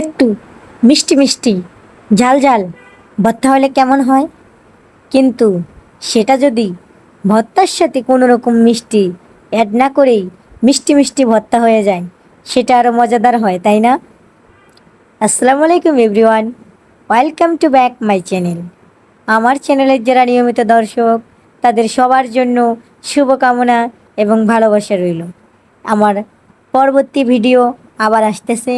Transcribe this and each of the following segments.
একটু মিষ্টি মিষ্টি, ঝাল ঝাল, ভর্তা হলে কেমন হয়? কিন্তু সেটা যদি ভর্তার সাথে কোনো রকম মিষ্টি অ্যাড না করেই মিষ্টি মিষ্টি ভর্তা হয়ে যায়, সেটা আরও মজাদার হয়, তাই না? আসসালামু আলাইকুম everyone, welcome to back my channel. আমার চ্যানেলের যারা নিয়মিত দর্শক, তাদের সবার জন্য শুভকামনা এবং ভালোবাসা রইল। আমার পরবর্তী ভিডিও আবার আসতেছে।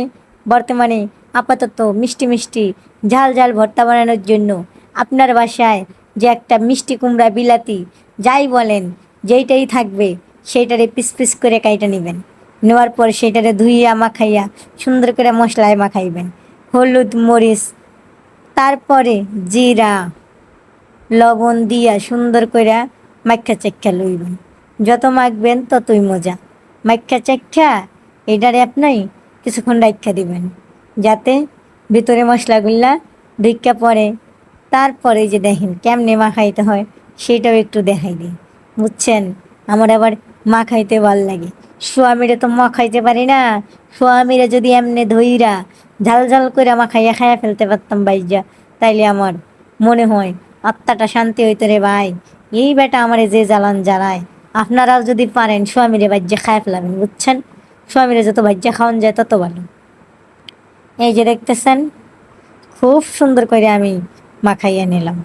বর্তমানে আপাতত মিষ্টি মিষ্টি ঝাল ঝাল ভর্তা বানানোর জন্য আপনার বাসায় যে একটা মিষ্টি কুমড়া বিলাতি যাই বলেন, যেইটাই থাকবে সেইটারে পিস পিস করে কাইটা নেবেন। নেওয়ার পর সেটারে ধুইয়া মাখাইয়া সুন্দর করে মশলায় মাখাইবেন। হলুদ, মরিচ, তারপরে জিরা, লবণ দিয়া সুন্দর করে মাখা চেক্ষা লইবেন। যত মাখবেন ততই মজা। মাখা চেক্ষা এটারে আপনি কিছুক্ষণ রাখা দিবেন, যাতে ভিতরে মশলাগুলা ঢুকা পরে তারপরে যে দেখেন কেমনে মাখাইতে হয়, সেটাও একটু দেখাই দিই। বুঝছেন? আমার আবার মাখাইতে ভালো লাগে। সোয়ামিরে তো মাখাইতে পারি না। সোয়ামিরে যদি এমনি ধইরা ঝাল ঝাল করে মাখাইয়া খাইয়া ফেলতে পারতাম বাইজা তাইলে আমার মনে হয় আত্মাটা শান্তি হইতো রে ভাই। এই বেটা আমারে যে জ্বালান জ্বালায়, আপনারাও যদি পারেন স্বামীরে বাজ্যা খায় ফেলাবেন, বুঝছেন? স্বামীরে যত বাজ্যা খাওয়ান যায় তত ভালো। এই যে দেখতেছেন, খুব সুন্দর করে আমি মাখাইয়া নিলাম।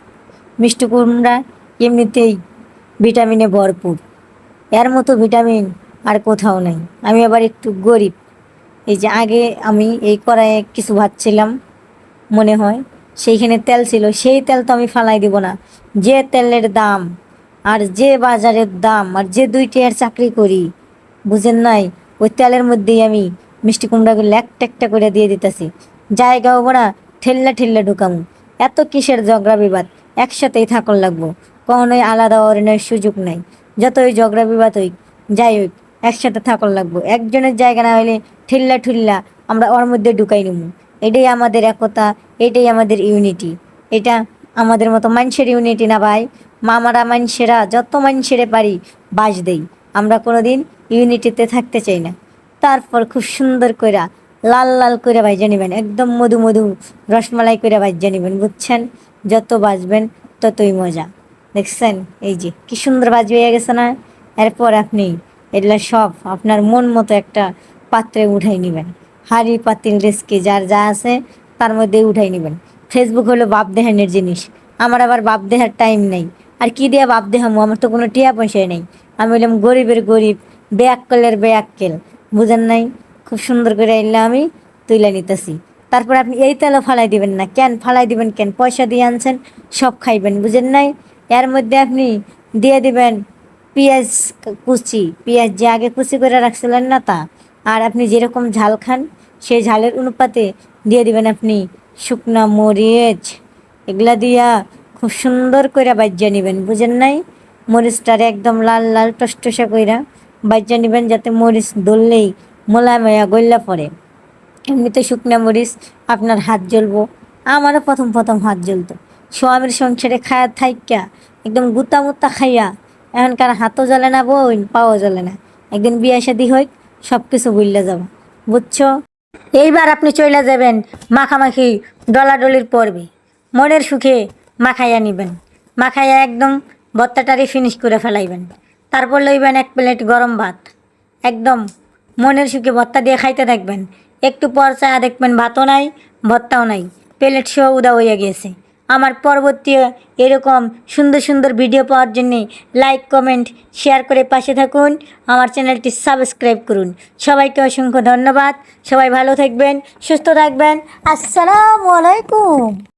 মিষ্টি কুমড়া এমনিতেই ভিটামিনে ভরপুর। এর মতো ভিটামিন আর কোথাও নেই। আমি আবার একটু গরিব। এই যে আগে আমি এই কড়াইয়ে কিছু ভাবছিলাম মনে হয়। সেইখানে তেল ছিল, সেই তেল তো আমি ফালাই দিব না। যে তেলের দাম আর যে বাজারের দাম আর যে দুইটি আর চাকরি করি, বুঝেন নাই? ওই তেলের মধ্যেই আমি মিষ্টি কুমড়াগুলো একটা একটা করে দিয়ে দিতেছি। জায়গাও না ঠেল্লা ঠেল্লা ঢুকামু। এত কিসের ঝগড়া বিবাদ? একসাথেই থাকন লাগবো। কখনোই আলাদা অরণ্যের সুযোগ নাই। যতই ঝগড়া বিবাদ হইক যাই হোক, একসাথে থাকন লাগবো। একজনের জায়গা না হলে ঠেল্লা ঠুল্লা আমরা ওর মধ্যে ঢুকাই নিব এটাই আমাদের একতা, এটাই আমাদের ইউনিটি এটা আমাদের মতো মানুষের ইউনিটি না ভাই। মামারা মানুষেরা যত মানুষেরে পারি বাস দেই। আমরা কোনোদিন ইউনিটিতে থাকতে চাই না। তারপর খুব সুন্দর কইরা লাল লাল করে ভাইজা নেবেন, একদম মধু মধু রসমালাই করে ভাইজা নেবেন, বুঝছেন? যত বাজবেন ততই মজা। দেখছেন? এই যে, কি সুন্দর বাজি হয়ে গেছে না? এরপর আপনি এগুলো সব আপনার মন মতো একটা পাত্রে উঠাই নেবেন। হাড়ি, পাতিল, রেস্কি, যার যা আছে তার মধ্যে উঠাই নেবেন। ফেসবুক হলো বাপ দেহানের জিনিস। আমার আবার বাপ দেহার টাইম নেই। আর কি দিয়ে বাপ দেহামো আমার তো কোনো টিয়া পয়সাই নেই। আমি বললাম গরিবের গরিব। বেয়াক্কলের বেয়াক্কেল বুঝেন নাই? খুব সুন্দর করে এলে আমি তুলে নিতেছি। তারপর আপনি এই তেলও ফালাই দিবেন না। কেন ফালাই দিবেন কেন? পয়সা দিয়ে আনছেন, সব খাইবেন, বুঝেন নাই? এর মধ্যে আপনি দিয়ে দিবেন পেঁয়াজ কুচি। পেঁয়াজ যে আগে কুচি করে রাখছিলেন না তা? আর আপনি যেরকম ঝাল খান, সেই ঝালের অনুপাতে দিয়ে দিবেন আপনি শুকনা মরিচ। এগুলা দিয়া খুব সুন্দর করে বাজ্যা নেবেন, বুঝেন নাই? মরিচটারে একদম লাল লাল টসটসা কইরা বাজ্যা নেবেন যাতে মরিচ ধরলেই মোলাময়া গল্লা পড়ে। এমনিতে শুকনা মরিচ আপনার হাত জ্বলবো। আমারও প্রথম প্রথম হাত জ্বলতো। স্বামীর সংসারে খায়া থাইকা, একদম গুতা মুতা খাইয়া, এখনকার হাতও জ্বলে না বই পাও জ্বলে না। একদিন বিয়া শাদি হোক সব কিছু বুঝলে যাব। বুঝছ? এইবার আপনি চলে যাবেন, মাখামাখি ডলাডলির পর্বে। মনের সুখে মাখাইয়া নিবেন। মাখাইয়া একদম ভত্তাটারি ফিনিশ করে ফেলাইবেন। তারপর লইবেন এক প্লেট গরম ভাত। একদম মনের সুখে ভত্তা দিয়ে খাইতে থাকবেন। একটু পর চা দেখবেন ভাতও নাই ভত্তাও নাই। প্লেট সহ উদা হইয়া গিয়েছে আমার পরবর্তী এরকম সুন্দর সুন্দর ভিডিও পাওয়ার জন্যে লাইক কমেন্ট শেয়ার করে পাশে থাকুন। আমার চ্যানেলটি সাবস্ক্রাইব করুন। সবাইকে অসংখ্য ধন্যবাদ। সবাই ভালো থাকবেন, সুস্থ থাকবেন। আসসালামু আলাইকুম।